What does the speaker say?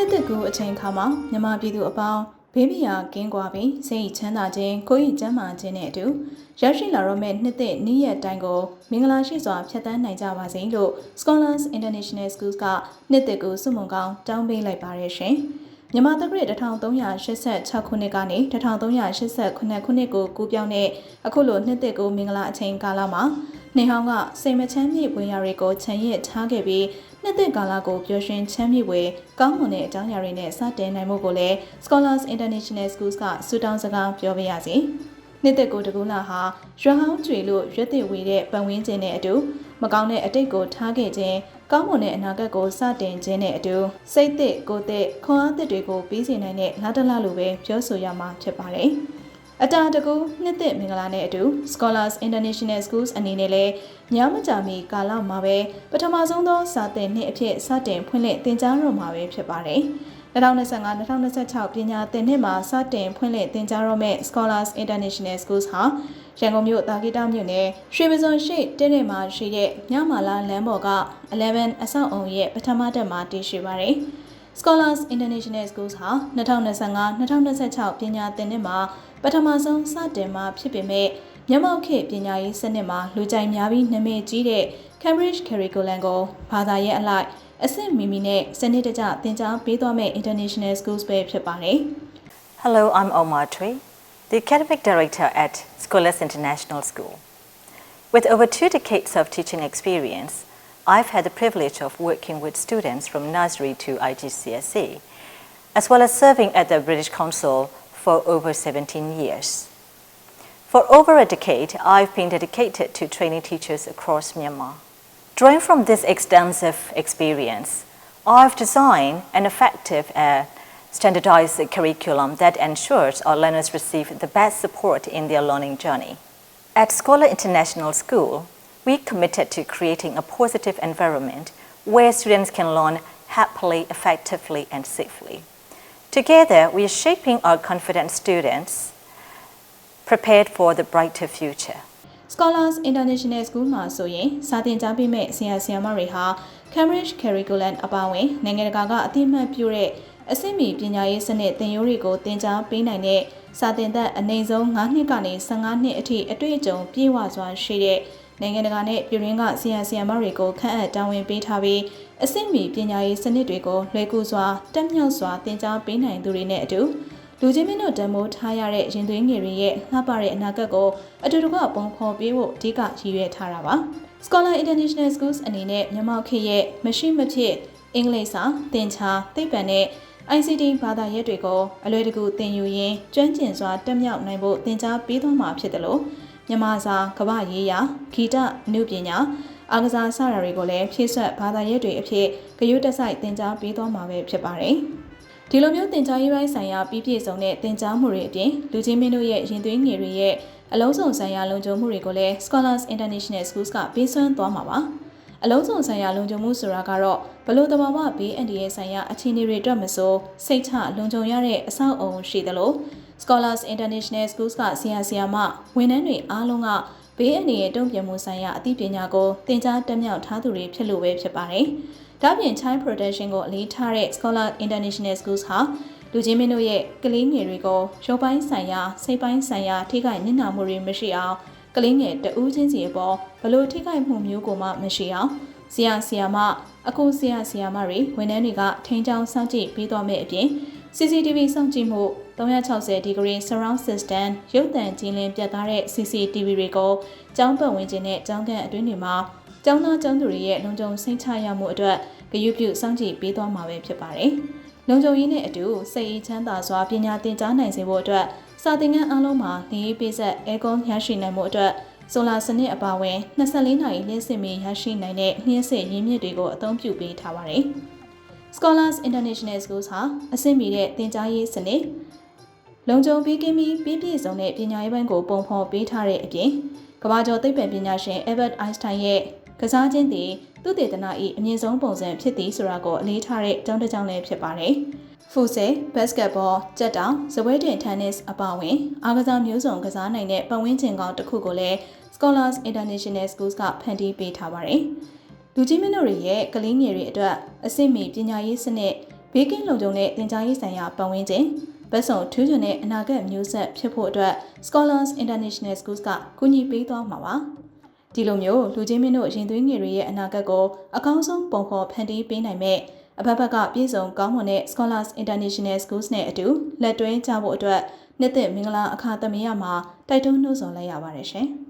နှစ်သက်ကူအချိန်ခါမှာမြမပြည်သူအပေါင်းဘေးမယာကင်းကွာပြီးစိတ်ချမ်းသာခြင်းကိုယ်ဤကျမ်းမာခြင်းနဲ့အတူရရှိလာတော့မဲ့နှစ်သက်နေ့ရက်တိုင်းကိုမင်္ဂလာရှိစွာဖြတ်သန်းနိုင်ကြပါစေလို့ Scholars International Schools ကနှစ်သက်ကူစုမုံကောင်းတောင်းပေးလိုက်ပါရရှင်။မြန်မာတက္ကရာ1386ခုနှစ်ကနေ1389ခုနှစ်ကိုကူးပြောင်းတဲ့အခုလိုနှစ်သက်ကူမင်္ဂလာအချိန်ကာလမှာ နေဟောင်းကစိတ်မချမ်းမြေပွင့်ရာတွေကိုခြံရစ်ထားခဲ့ပြီးနှစ်သက်ကာလကိုပျော်ရွှင်ချမ်းမြေဝေကောင်းမွန်တဲ့အကြောင်းအရာတွေနဲ့စတင်နိုင်မှုကိုလည်း Scholars International Schools ကစူတောင်းစကားပြောပေးရစီ။နှစ်သက်ကိုတကူလာဟာရွှေဟောင်းကျွေလို့ရွက်သိဝေတဲ့ပတ်ဝန်းကျင်နဲ့အတူမကောင်းတဲ့အတိတ်ကိုထားခဲ့ခြင်းကောင်းမွန်တဲ့အနာဂတ်ကိုစတင်ခြင်းနဲ့အတူစိတ်သက်ကိုယ်သက်ခွန်အားသက်တွေကိုပြီးစီနိုင်တဲ့လာတလလိုပဲပြောဆိုရမှာဖြစ်ပါတယ်။ အတာတကူနှစ်သက်မင်္ဂလာနဲ့အတူ Scholars International Schools အနေနဲ့လည်းညမကြမီကာလမှာပဲပထမဆုံးသောစာသင်နှစ်အဖြစ်စတင်ဖွင့်လှစ်သင်ကြားတော့မှာပဲဖြစ်ပါတယ်။2025-2026ပညာသင်နှစ်မှာစတင်ဖွင့်လှစ်သင်ကြားတော့မဲ့ Scholars International Schools ဟာရန်ကုန်မြို့တာဂီတာမြို့နယ်ရွှေပစုံရှိတင်းနေမှာရှိတဲ့ညမာလာလမ်းပေါ်က11အဆောက်အုံရဲ့ပထမတက်မှာတည်ရှိပါတယ်။ Scholars International Schools ဟာ2025-2026ပညာသင်နှစ်မှာပထမဆုံးစတင်မှာဖြစ်ပေမဲ့မျက်မှောက်ခေတ်ပညာရေးစနစ်မှာလူကြိုက်များပြီးနာမည်ကြီးတဲ့ Cambridge Curriculum ကိုဘာသာရေးအလိုက်အဆင့်မီမီနဲ့စနစ်တကျသင်ကြားပေးသွားမယ့် International Schools ပဲဖြစ်ပါတယ်။ Hello, I'm Omar Tui, the Academic Director at Scholars International School. With over two decades of teaching experience, I've had the privilege of working with students from nursery to IGCSE, as well as serving at the British Council for over 17 years. For over a decade, I've been dedicated to training teachers across Myanmar. Drawing from this extensive experience, I've designed an effective and standardized curriculum that ensures our learners receive the best support in their learning journey. At Scholar International School, we committed to creating a positive environment where students can learn happily, effectively, and safely. Together, we are shaping our confident students prepared for the brighter future. Scholars International School မှာဆိုရင်စာသင်ကြားပေးမဲ့ဆရာဆရာမတွေဟာ Cambridge Curriculum အပါအဝင်နိုင်ငံတကာကအသိအမှတ်ပြုတဲ့အဆင့်မီပညာရေးစနစ်သင်ရိုးတွေကိုသင်ကြားပေးနိုင်တဲ့စာသင်သက်အနည်းဆုံး9နှစ်ကနေ15နှစ်အထိအတွေ့အကြုံပြည့်ဝစွာရှိတဲ့ နိုင်ငံတကာနဲ့ပြည်တွင်းကဆရာဆရာမတွေကိုခန့်အပ်တာဝန်ပေးထားပြီးအဆင့်မီပညာရေးစနစ်တွေကိုလွယ်ကူစွာတက်မြောက်စွာသင်ကြားပေးနိုင်သူတွေနဲ့အတူလူချင်းမင်းတို့တံမိုးထားရတဲ့ရင်သွေးငယ်တွေရဲ့လှပတဲ့အနာဂတ်ကိုအတူတကွပုံဖော်ပေးဖို့အဓိကရည်ရွယ်ထားတာပါ Scholar International Schools အနေနဲ့မြန်မာခေတ်ရဲ့မရှိမဖြစ်အင်္ဂလိပ်စာသင်ချာသိပ္ပံနဲ့ ICT ဘာသာရပ်တွေကိုအလွယ်တကူသင်ယူရင်းကျွမ်းကျင်စွာတက်မြောက်နိုင်ဖို့သင်ကြားပေးသွားမှာဖြစ်တယ်လို့ မြန်မာစာကမ္ဘာရေးရာဂီတနုပညာအားကစားစတာတွေကိုလည်းဖြည့်ဆွတ်ဘာသာရပ်တွေအဖြစ်ဂရုတစိုက်သင်ကြားပေးသွားမှာပဲဖြစ်ပါတယ်။ဒီလိုမျိုးသင်ကြားရေးပိုင်းဆိုင်ရာပြီးပြည့်စုံတဲ့သင်ကြားမှုတွေအပြင်လူချင်းမင်းတို့ရဲ့ရင်သွေးငယ်တွေရဲ့အလုံးစုံဆိုင်ရာလုံခြုံမှုတွေကိုလည်း Scholars International Schools ကပေးစွမ်းသွားမှာပါ။အလုံးစုံဆိုင်ရာလုံခြုံမှုဆိုတာကတော့ဘလို့တဘာဝဘေးအန္တရာယ်ဆိုင်ရာအခြေအနေတွေအတွက်မဆိုစိတ်ချလုံခြုံရတဲ့အဆောက်အုံရှိသလို Scholars International Schools ကဆရာဆရာမဝန်ထမ်းတွေအားလုံးကဘေးအန္တရာယ်တုံ့ပြန်မှုဆိုင်ရာအသိပညာကိုသင်ကြားတက်မြောက်ထားသူတွေဖြစ်လို့ပဲဖြစ်ပါတယ်။ဒါ့ပြင် Child Protection ကိုအလေးထားတဲ့ Scholar International Schools ဟာလူချင်းမင်းတို့ရဲ့ကလေးငယ်တွေကိုရုပ်ပိုင်းဆိုင်ရာစိတ်ပိုင်းဆိုင်ရာထိခိုက်နစ်နာမှုတွေမရှိအောင်ကလေးငယ်တဦးချင်းစီအပေါ်ဘလို့ထိခိုက်မှုမျိုးကိုမှမရှိအောင်ဆရာဆရာမအကူဆရာဆရာမတွေဝန်ထမ်းတွေကထိန်းချောင်းစောင့်ကြည့်ပေးသွားမယ့်အပြင် CCTV စောင့်ကြည့်မှု 360 degree surround system ရုပ်သံကြည်လင်ပြတ်သားတဲ့ CCTV တွေကိုကျောင်းပတ်ဝန်းကျင်နဲ့ကျောင်းကန်အတွင်းတွေမှာကျောင်းသားကျောင်းသူတွေရဲ့လုံခြုံစိတ်ချရမှုအတွက်ဂရုပြုစောင့်ကြည့်ပေးသွားမှာပဲဖြစ်ပါတယ်။လုံခြုံရေးနဲ့အတူစိတ်အေးချမ်းသာစွာပညာသင်ကြားနိုင်စေဖို့အတွက်စာသင်ခန်းအားလုံးမှာနေရေးပေးဆက်အဲကွန်ရရှိနိုင်မှုအတွက်ဆိုလာစနစ်အပါအဝင်24နာရီလျှက်စစ်မီရရှိနိုင်တဲ့နှင်းစစ်ရင်းမြစ်တွေကိုအသုံးပြုပေးထားပါတယ်။ Scholars International Schools ဟာအဆင့်မီတဲ့သင်ကြားရေးစနစ် လုံခြုံပြီးကင်းပြီးပြည့်ပြည့်စုံတဲ့ပညာရေးပိုင်းကိုပုံဖော်ပေးထားတဲ့အပြင်ကမ္ဘာကျော်သိပ္ပံပညာရှင် Albert Einstein ရဲ့ကစားခြင်းသည်သူတေသနာ၏အမြင့်ဆုံးပုံစံဖြစ်သည်ဆိုတာကိုအလေးထားတဲ့ကျောင်းတစ်ကျောင်းလည်းဖြစ်ပါတယ်။ဖူဆယ်ဘတ်စကတ်ဘောကြက်တောင်ဇပွဲတင် tennis အပါအဝင်အားကစားမျိုးစုံကစားနိုင်တဲ့ပတ်ဝန်းကျင်ကောင်းတစ်ခုကိုလည်း Scholars International Schools ကဖန်တီးပေးထားပါတယ်။လူကြီးမင်းတို့ရဲ့ကလေးငယ်တွေအတွက်အဆင့်မီပညာရေးစနစ်ဘေဘေးကင်းလုံခြုံတဲ့တင်ကြားရေးဆိုင်ရာပတ်ဝန်းကျင် ဘတ်စုံထူးချွန်တဲ့အနာဂတ်မျိုးဆက်ဖြစ်ဖို့အတွက် Scholars International Schools ကကူညီပေးသွားမှာပါဒီလိုမျိုးလူချင်းမင်းတို့ရင်သွေးငယ်တွေရဲ့အနာဂတ်ကိုအကောင်းဆုံးပုံဖော်ဖန်တီးပေးနိုင်မဲ့အဘက်ဘက်ကပြည်စုံကောင်းမွန်တဲ့ Scholars International Schools နဲ့အတူလက်တွဲကြဖို့အတွက်နှစ်သက်မင်္ဂလာအခါသမယမှာတိုက်တွန်းနှိုးဆော်လိုက်ရပါတယ်ရှင်။